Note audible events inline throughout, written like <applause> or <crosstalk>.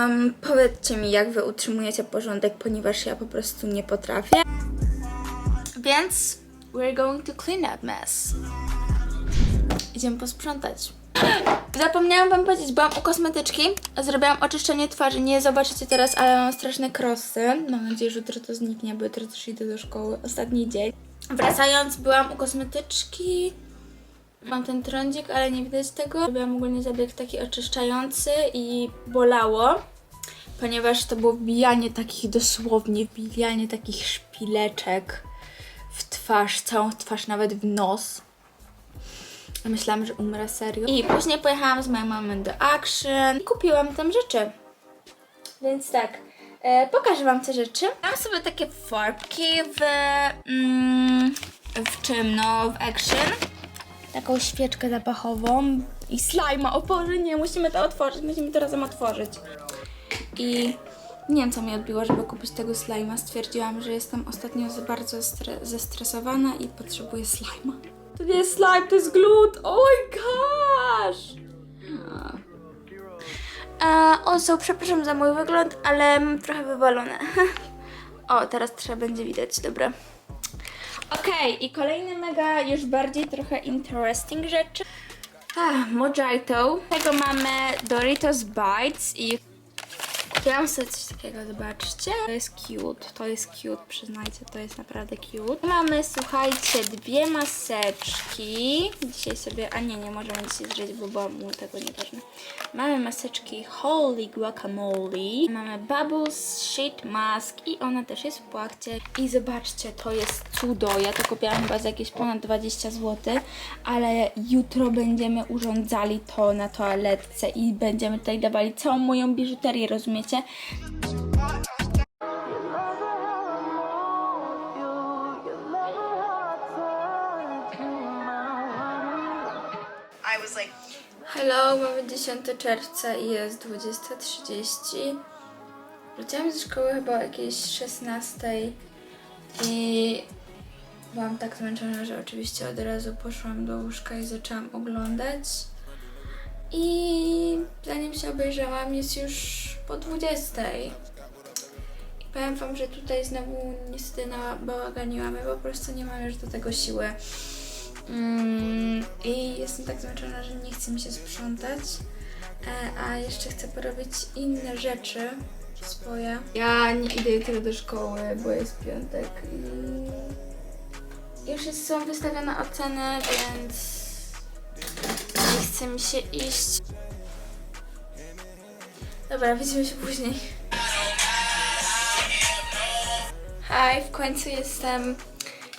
Um, powiedzcie mi, jak wy utrzymujecie porządek, ponieważ ja po prostu nie potrafię. Więc we're going to clean up mess. Idziemy posprzątać. <gasps> Zapomniałam wam powiedzieć, byłam u kosmetyczki, zrobiłam oczyszczenie twarzy, nie zobaczycie teraz, ale mam straszne krosy. Mam nadzieję, że jutro to zniknie, bo jutro też idę do szkoły, ostatni dzień. Wracając, byłam u kosmetyczki, mam ten trądzik, ale nie widać tego. Zrobiłam ogólnie zabieg taki oczyszczający i bolało, ponieważ to było wbijanie takich, dosłownie wbijanie takich szpileczek w twarz, całą twarz, nawet w nos. Myślałam, że umrę serio. I później pojechałam z moją mamą do Action i kupiłam tam rzeczy. Więc tak, e, pokażę Wam te rzeczy. Mam sobie takie farbki w, mm, w czym, no, w Action. Taką świeczkę zapachową i slajma. O Boże, nie, musimy to otworzyć, musimy to razem otworzyć. I nie wiem, co mi odbiło, żeby kupić tego slajma. Stwierdziłam, że jestem ostatnio bardzo stre- zestresowana i potrzebuję slajma. To nie jest slime, to jest glut! Oh my gosh! A, also, przepraszam za mój wygląd, ale mam trochę wywalone. <laughs> o, teraz trzeba będzie widać, dobra. Okej, i kolejny mega, już bardziej trochę interesting rzeczy. Ah, Mojito. Tego mamy Doritos Bites i kupiłam sobie coś takiego, zobaczcie. To jest cute, to jest cute, przyznajcie, to jest naprawdę cute. Mamy, słuchajcie, dwie maseczki. Dzisiaj sobie, a nie, nie możemy dzisiaj zżyć, bo było mu tego nieważne. Mamy maseczki Holy Guacamole. Mamy Bubbles Sheet Mask i ona też jest w płachcie. I zobaczcie, to jest cudo. Ja to kupiłam chyba za jakieś ponad 20 zł, ale jutro będziemy urządzali to na toaletce i będziemy tutaj dawali całą moją biżuterię, rozumiecie? Like, Hello, mamy 10 czerwca i jest 20.30. Wróciłam ze szkoły chyba o jakiejś 16 i byłam tak zmęczona, że oczywiście od razu poszłam do łóżka i zaczęłam oglądać. I zanim się obejrzałam, jest już po 20. I powiem Wam, że tutaj znowu niestety nabałaganiłam, ja po prostu nie mam już do tego siły. Mm, I jestem tak zmęczona, że nie chce mi się sprzątać. E, a jeszcze chcę porobić inne rzeczy swoje. Ja nie idę jutro do szkoły, bo jest piątek i już jest, są wystawione oceny, więc chce mi się iść. Dobra, widzimy się później. Hej, w końcu jestem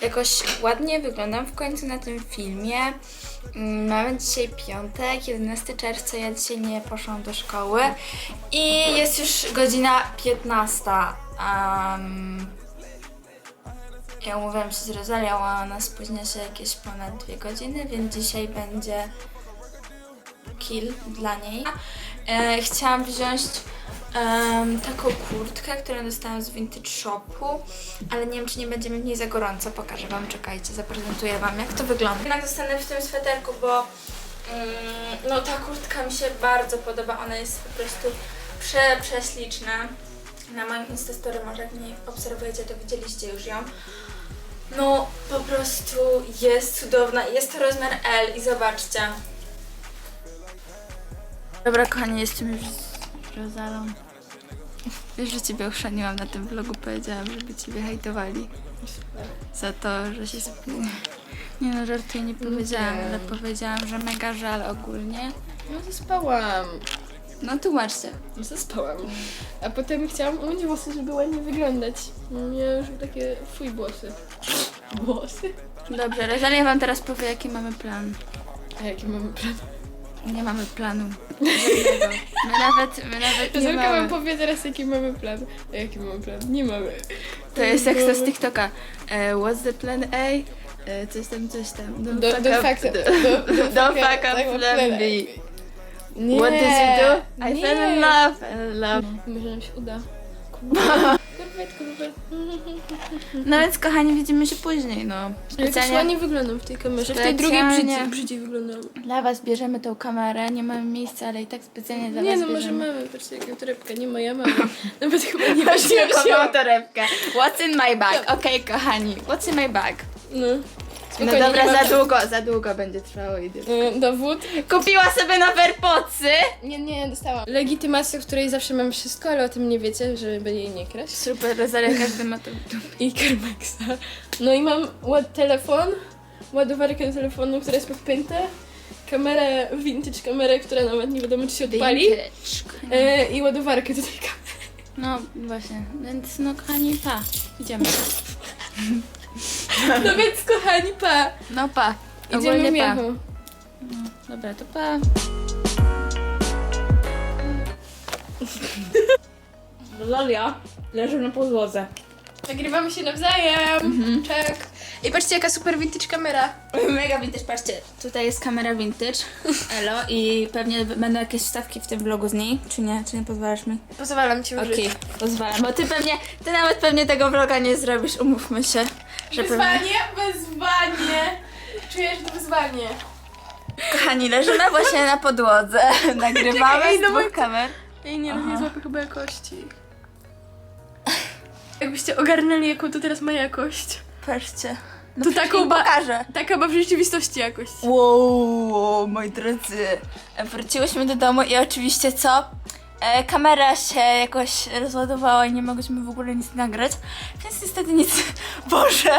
jakoś ładnie wyglądam w końcu na tym filmie. Mm, Mamy dzisiaj piątek, 11 czerwca, ja dzisiaj nie poszłam do szkoły i jest już godzina 15. Um, ja umówiłam się z Rozalią, a ona spóźnia się jakieś ponad 2 godziny, więc dzisiaj będzie kill dla niej. E, chciałam wziąć taką kurtkę, którą dostałam z Vintage Shopu, ale nie wiem, czy nie będzie mi w niej za gorąco. Pokażę Wam, czekajcie, zaprezentuję Wam, jak to wygląda. Jednak zostanę w tym sweterku, bo mm, no ta kurtka mi się bardzo podoba. Ona jest po prostu prze, prześliczna. Na moim Instastory, może jak mnie obserwujecie, to widzieliście już ją. No, po prostu jest cudowna. Jest to rozmiar L i zobaczcie. Dobra, kochani, jestem już z Rozalą. Wiesz, że Ciebie ochrzaniłam na tym vlogu, powiedziałam, żeby Ciebie hejtowali. Za to, że się... sp- Nie no, żartuję, nie powiedziałam, Nie. ale powiedziałam, że mega żal ogólnie. No zaspałam. No tłumaczcie. No zaspałam. A potem chciałam umyć włosy, żeby ładnie wyglądać. Miałam już takie fuj włosy. Włosy? Dobrze, Rosalia Wam teraz powie, jaki mamy plan. A jaki mamy plan? Nie mamy planu. Żadnego. <laughs> My nawet, my nawet nie Rozumka wam mamy. powie teraz jaki mamy plan. A jaki mamy plan? Nie mamy. To jest jak to z TikToka. E, what's the plan A? E, coś tam, coś tam. Don't Do, fuck do up- fakta. <laughs> do- Do, do, Don't fuck up tak, plan B. Nie. What does he do? I fell in love. Fell in love. Może nam się uda. <laughs> Wojtku. No więc kochani, widzimy się później, no. Specjalnie ładnie wyglądam w tej kamerze. W tej drugiej Specjalnie. brzydziej, brzydziej wyglądam. dla was bierzemy tą kamerę, nie mamy miejsca, ale i tak specjalnie dla Nie was no, może bierzemy. mamy, patrzcie jaką torebkę, nie moja mama. <laughs> Nawet chyba nie Właśnie kocham torebkę. What's in my bag? Okej, kochani, what's in my bag? No. No dobra, nie za długo, za długo będzie trwało. Idę. Y, Dowód? Kupiła sobie nowe AirPodsy. Nie, nie, dostałam. Legitymację, w której zawsze mam wszystko, ale o tym nie wiecie, żeby jej nie kraść. Super, Rosalia, każdy ma to. <laughs> I Kermexa. No i mam ład telefon, ładowarkę telefonu, która jest podpięta, kamerę, vintage kamerę, która nawet nie wiadomo czy się odpali e, i ładowarkę do tej kamery. No właśnie, więc no kochani, pa, idziemy. <laughs> <laughs> No więc kochani, pa! No pa, Idziemy ogólnie pa. miechu. Dobra, to pa. <laughs> Lolia leży na podłodze. Nagrywamy się nawzajem. Czek. I patrzcie jaka super vintage kamera. <laughs> Mega vintage, patrzcie, tutaj jest kamera vintage, elo, i pewnie będą jakieś wstawki w tym vlogu z niej, czy nie? Czy nie pozwalasz mi? Pozwalam ci użyć. Okej, pozwalam, bo ty pewnie, ty nawet pewnie tego vloga nie zrobisz, umówmy się. Że pewnie... Wyzwanie, wyzwanie. Czujesz to wyzwanie. Kochani, leżymy właśnie na podłodze, <laughs> nagrywamy Czekaj, z no dwóch kamer. Ej, nie, no Aha. nie złapę chyba jakości. Jakbyście ogarnęli jaką to teraz ma jakość. Patrzcie. No To przecież taką im ba- pokażę. Taka ma w rzeczywistości jakość. Wow, moi drodzy. Wróciłyśmy do domu i oczywiście co? E, kamera się jakoś rozładowała i nie mogłyśmy w ogóle nic nagrać, więc niestety nic. <laughs> Boże!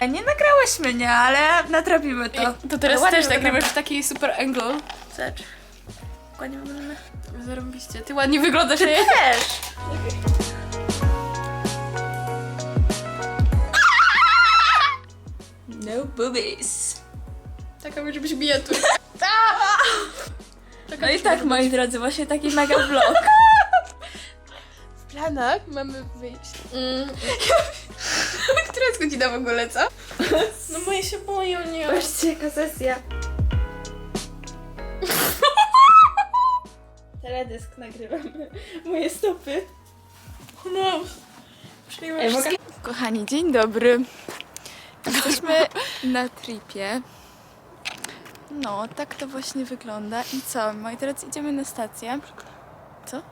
Nie nagrałyśmy, nie, ale nadrobimy to. To, to teraz też nagrywasz w takiej super angle. Zobacz. Ładnie wygląda. Zarobiście. Ty ładnie wyglądasz, Ty nie? też! No boobies. Taka może być bijatur. <laughs> No i tak, moi drodzy, właśnie taki mega vlog. <laughs> W planach mamy wyjść. Mm. <laughs> Która jest godzina w ogóle, co? No moje się boją, nie. Patrzcie, jaka sesja. <laughs> Teledysk nagrywamy. Moje stopy. No. Ej, mogę? Kochani, dzień dobry. Jesteśmy na tripie. No, tak to właśnie wygląda. I co, moi drodzy, idziemy na stację. Co?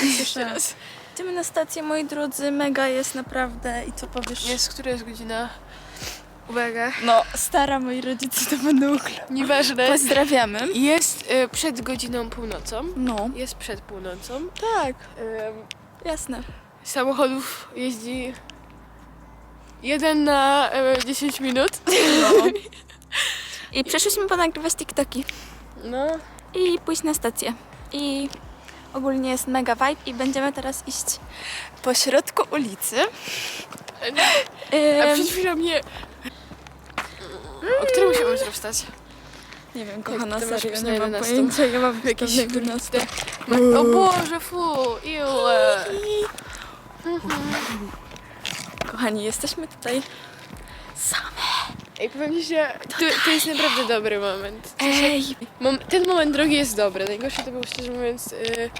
<laughs> Jeszcze raz. Idziemy na stację, moi drodzy. Mega jest naprawdę. I co powiesz? Jest, która jest godzina? Uwaga. No, stara, moi rodzice to będą ukradł. Nieważne. Pozdrawiamy. Jest y, przed godziną północą. No, Jest przed północą. tak, Ym, jasne. samochodów jeździ jeden na y, 10 minut. <laughs> I przeszliśmy ponagrywać TikToki. No. i pójść na stację. I ogólnie jest mega vibe i będziemy teraz iść po środku ulicy. A Ym, przed chwilą mnie... O którym musimy jutro wstać? nie wiem, kochana, ty masz serio, nie mam 11? pojęcia, ja mam Jakieś jakieś 11. O Boże, fu! Iu, e. Kochani, jesteśmy tutaj same. Ej, powiem ci, że to, to jest naprawdę dobry moment. Ej, Mom, ten moment drogi jest dobry. Najgorszy to był, szczerze mówiąc, y,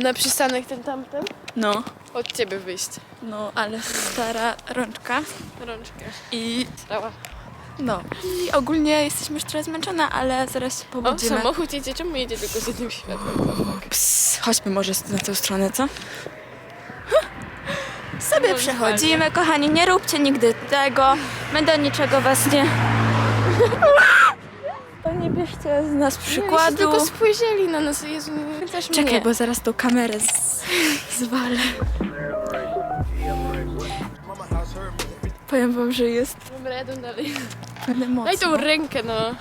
na przystanek ten tamten. no, Od ciebie wyjść. no, ale stara rączka Rączkę. i Stała. no. I ogólnie jesteśmy już trochę zmęczone, ale zaraz się O, pobudzimy. samochód jedzie. Czemu jedzie tylko z jednym światłem? Ps, chodźmy może na tę stronę, co? Sobie przechodzimy, kochani, nie róbcie nigdy tego. My do niczego was nie... <laughs> To nie bierzcie z nas przykładu. tylko spojrzeli na nas. Jezu, też Czekaj, mnie. bo zaraz tą kamerę z... zwalę. Powiem wam, że jest Dobra, jadę dalej. mocno. Daj tą rękę, no.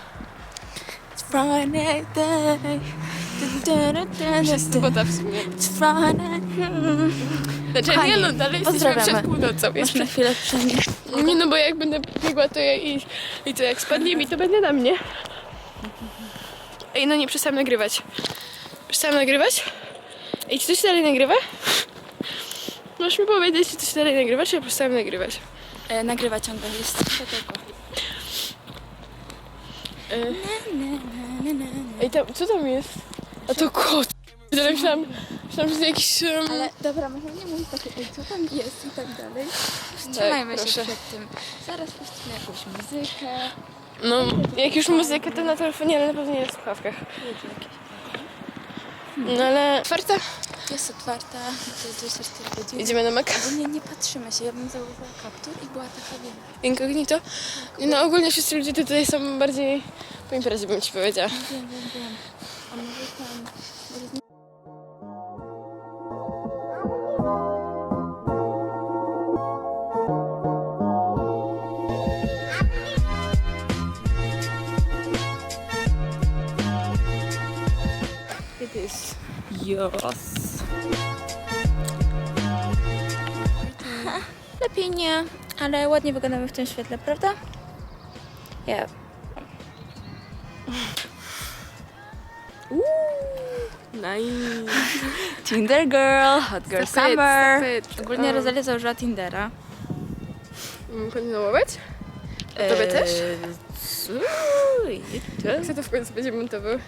Friday day. Przez sobota w sumie. It's Friday. Znaczy, Kochani, nie no, dalej jesteśmy pozdrawiamy. przed północą. Masz na chwilę przed... Nie no, bo jak będę biegła, to ja i, i to jak spadnie mi, to będzie na mnie. Ej, no nie, przestałam nagrywać. Przestałam nagrywać? Ej, czy to się dalej nagrywa? Możesz mi powiedzieć, czy to się dalej nagrywa, czy ja przestałam nagrywać? E, nagrywa ciągle jest. Tylko. E, Ej, tam, co tam jest? A to kot. Ja myślałam, Myślałam, że to jakiś... Um... Ale dobra, może nie mówić takie, ej, co tam jest i tak dalej. Wstrzymajmy się proszę. przed tym. Zaraz puścimy jakąś muzykę. No, jak już muzykę, to na telefonie, ale na pewno nie na słuchawkach. No ale... Otwarta? Jest otwarta, to jest 24 godziny. Idziemy na Mac. Ogólnie nie patrzymy się, ja bym założyła kaptur i była taka wiem. Incognito. No ogólnie wszyscy ludzie tutaj są bardziej po imprezie, bym ci powiedziała. Wiem, wiem, wiem. A może tam... Może z... It is. Yes. Lepiej nie, ale ładnie wyglądamy w tym świetle, prawda? Ja. Nice. <laughs> Tinder girl, hot girl Stop it, summer. stop it. Ogólnie Um. Rosalia założyła Tindera. Mm, Kontynuować? Tobie też? też? Kto to w końcu będzie montował?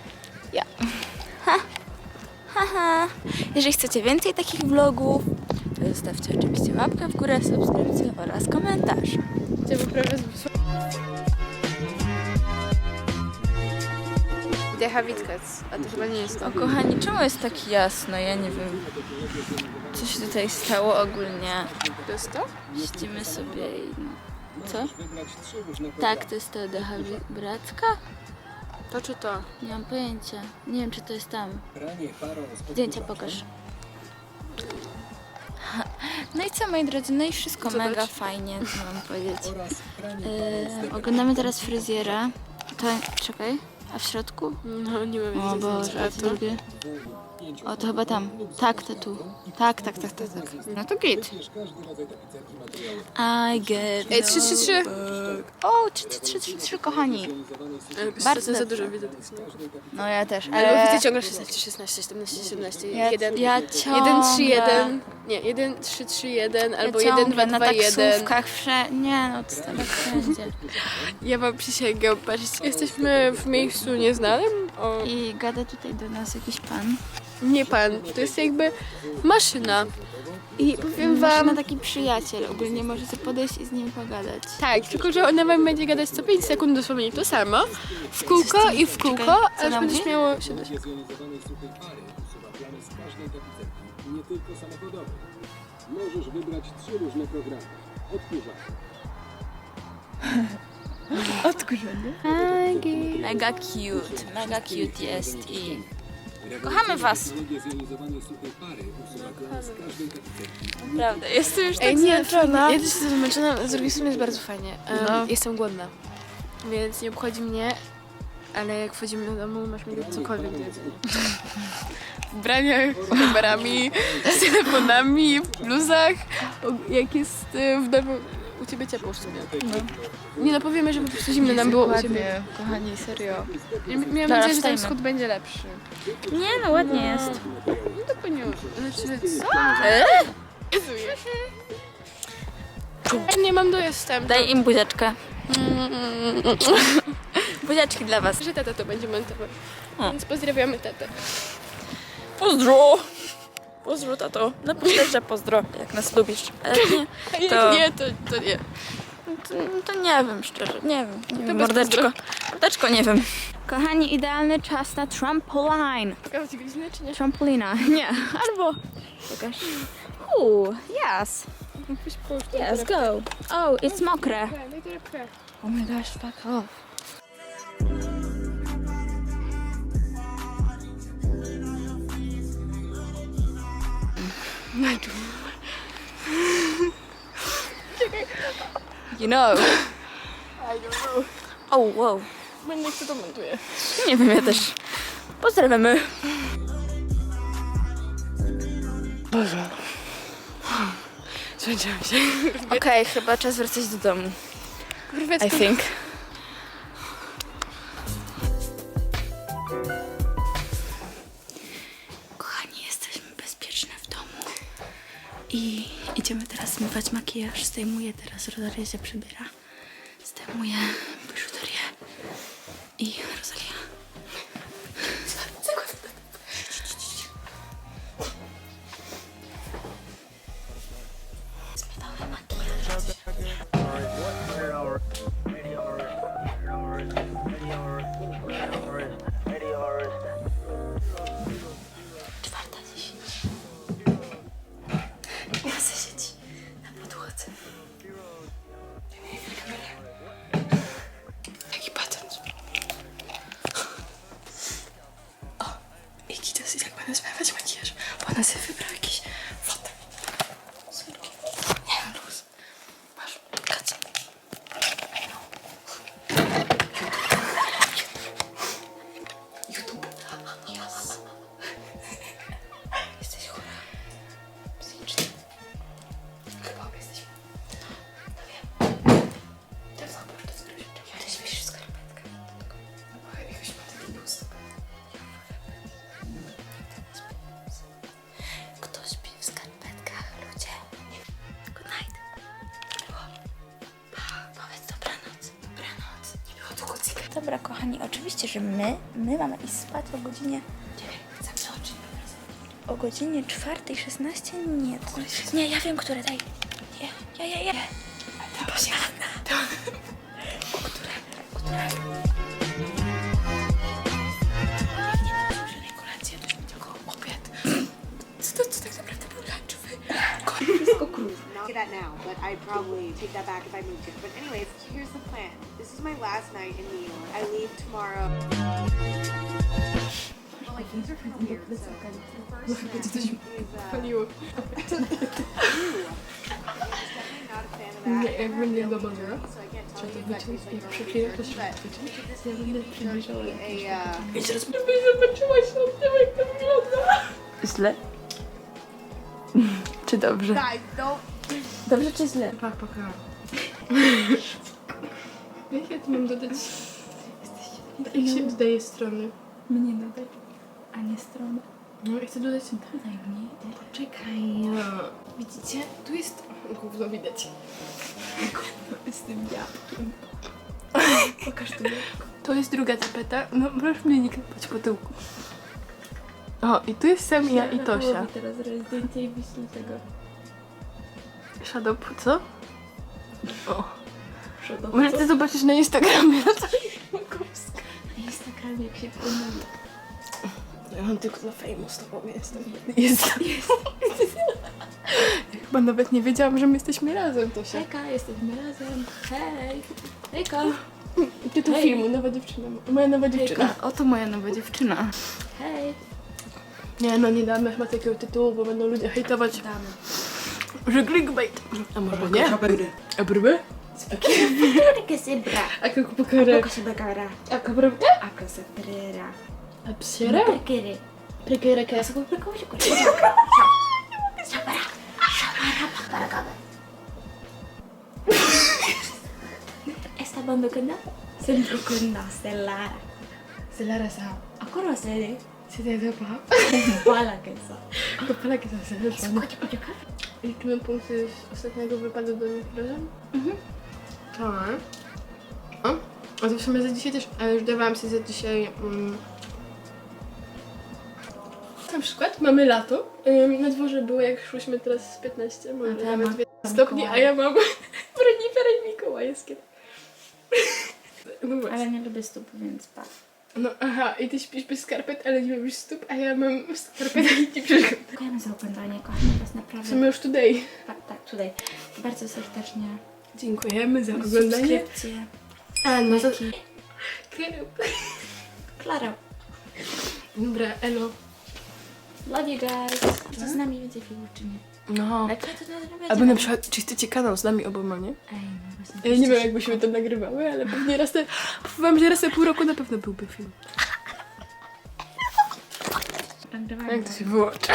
Jeżeli chcecie więcej takich vlogów, to zostawcie oczywiście łapkę w górę, subskrypcję oraz komentarz. Decha Witkec, a to chyba nie jest O kochani, czemu jest tak jasno? Ja nie wiem. Co się tutaj stało ogólnie? To jest to? Siedzimy sobie i... no. Co? Tak, to jest ta decha bracka? To czy to? Nie mam pojęcia. Nie wiem, czy to jest tam. Zdjęcia pokaż. No i co, moi drodzy, no i wszystko Zobacz. mega fajnie, co mam powiedzieć. Yy, oglądamy teraz fryzjera. To, czekaj, a w środku? No nie wiem, O Boże, a drugie? O, to chyba tam. Tak, to tu. Tak, tak, tak, tak, tak. No to git. I get Ej, 3, 3, 3. O, 3, 3, 3, 3, 3, kochani. Bardzo Bardzo za dobrze. dużo widzę tych. No ja też, Ale ale... widzę ciągle 16, 16, 17, 17, Ja, 1, ja 1, 3, ciągle... 1, nie, 1, 3, 3, 1, albo ja 1, 2, na 2, 1. taksówkach wszędzie. Nie no, to tak wszędzie. Ja wam przysięgam, patrzcie, jesteśmy w miejscu nieznanym. O, I gada tutaj do nas jakiś pan. nie pan, to jest jakby maszyna. I powiem Wam... wam, taki przyjaciel, ogólnie możecie podejść i z nim pogadać. tak, tylko że ona wam będzie gadać co 5 sekund dosłownie to samo, w kółko i w kółko, Czekaj, aż będziesz miało tapicerki, nie tylko samochodowej. Możesz wybrać trzy różne programy. Odkurzacz, Mega cute, mega cute jest i... Kochamy was! Naprawdę, jestem już tak Ej, nie, zmęczona. ja też jestem zmęczona, z drugiej strony jest bardzo fajnie. Em, No. Jestem głodna, więc nie obchodzi mnie, ale jak wchodzimy do domu, masz mi dać cokolwiek do jedzenia. W ubraniach, kamerami, z telefonami, w bluzach, jak jest e, w domu u Ciebie ciepło w sumie. Nie no, powiemy, że po prostu zimno nam było u Ciebie. kochani, serio. Ja Miałam Dobra, nadzieję, że ten wstajmy. wschód będzie lepszy. Nie no, ładnie jest. No to poniu... Znaczy, co? Jezuję. Nie mam dojestem. Daj im buziaczkę. <laughs> Buziaczki dla was. Że tata to będzie montować. O. Więc pozdrawiamy tatę. Pozdro! Pozdro, tato. Napisz że pozdro, jak nas lubisz. Ale nie, <laughs> To- jak nie, to, to nie. to, to nie wiem szczerze, nie wiem. Nie wiem bez mordeczko. Mordeczko, nie wiem. Kochani, idealny czas na trampoline. Pokazać godzinę czy nie? Trampolina. <laughs> Nie, albo... Pokaż. Uuu, yes. Yes, go. Oh, it's mokre. Oh my gosh, fuck off. You know. I don't know. Oh, wow. Będę kto to montuje. Nie wiem, ja też. Pozdrawiamy. Zmęczyłam się. Okej, chyba czas wracać do domu. I Kurwecko. think. I idziemy teraz zmywać makijaż. Zdejmuję teraz, Rosalia się przebiera. Zdejmuję ça c'est Dobra, kochani, oczywiście, że my, my mamy iść spać o godzinie... O godzinie 4.16? Nie, to... Nie, ja wiem, które, daj. Nie, ja, ja, ja. Boże, Anna. O które? Które? To, co tak that now, but I'd probably take that back if I moved here. But anyways, here's the plan. This is my last night in New York. I leave tomorrow. Well, my keys are kind of weird, so the first is, <laughs> uh, Ew. Emily Labazura. Źle? Czy dobrze? Dobrze czy źle? Tak, pokażę. <laughs> Jak ja tu mam dodać? Jak się dodaje strony? Mnie dodaj. A nie stronę. No i chcę dodać... Dodaj mnie. Poczekaj. No. Widzicie? Tu jest... Gówno widać. Z tym jabłkiem. Pokaż tu jabłko. To jest druga tapeta. No proszę mnie nie klepać po tyłku. O, i tu jest sam ja i Tosia. teraz robię zdjęcie i wyślę tego. Shadow, co? O. Przodu. Możecie zobaczyć na Instagramie. Na Instagramie jak się pomyli. Ja mam tylko dla fejmu z tobą jestem. Jest. jest. Ja chyba nawet nie wiedziałam, że my jesteśmy razem, Tosia. Hejka, jesteśmy razem. Hej. Hejka. Tytuł Hej. filmu, nowa dziewczyna. Moja nowa dziewczyna. Hejka. Oto moja nowa dziewczyna. Hej. Nie no, nie damy chyba takiego tytułu, bo będą ludzie hejtować, Damy. że clickbait. A może nie? A أكسبرا أكبكرا أكسبكرا أكبربكا أكسبرا أبسرا بركري بركري كاسكو بركو بركو شبرا شبرا بقرا قبل Esta banda kena Sendro kena selara Selara sah Aku rasa deh Sitä ei tapa. Palakessa. Onko palakessa se on? Kotikotika. Liittyvän puhun siis, ostatnego wypadek do nich razem? Mhm. Tak. O, a to w sumie za dzisiaj też, a już dawałam sobie za dzisiaj... Um... Na przykład mamy lato. Ym, na dworze było jak szłyśmy teraz z 15, może A nawet mam dwie stopni, a ja mam <laughs> renifery mikołajskie. <laughs> No właśnie. Ale nie lubię stóp, więc pa. No aha, i ty śpisz bez skarpet, ale nie lubisz stóp, a ja mam skarpetę i ci przeszkadza. Dziękujemy za oglądanie, kochani was naprawdę. sumie już tutaj. Tak, tak, tutaj. Bardzo serdecznie. Dziękujemy za oglądanie. Subskrypcje. A, no to... Klara. Dobra, elo. Love you guys. Co z nami więcej filmów, czy nie? No. Ale to, to, Albo na przykład, czy chcecie kanał z nami oboma, nie? Ej, no właśnie. Ja nie wiem, jakbyśmy to nagrywały, ale pewnie raz na... Wam, że raz na pół roku na pewno byłby film. Nagrywamy. Jak to się wyłącza?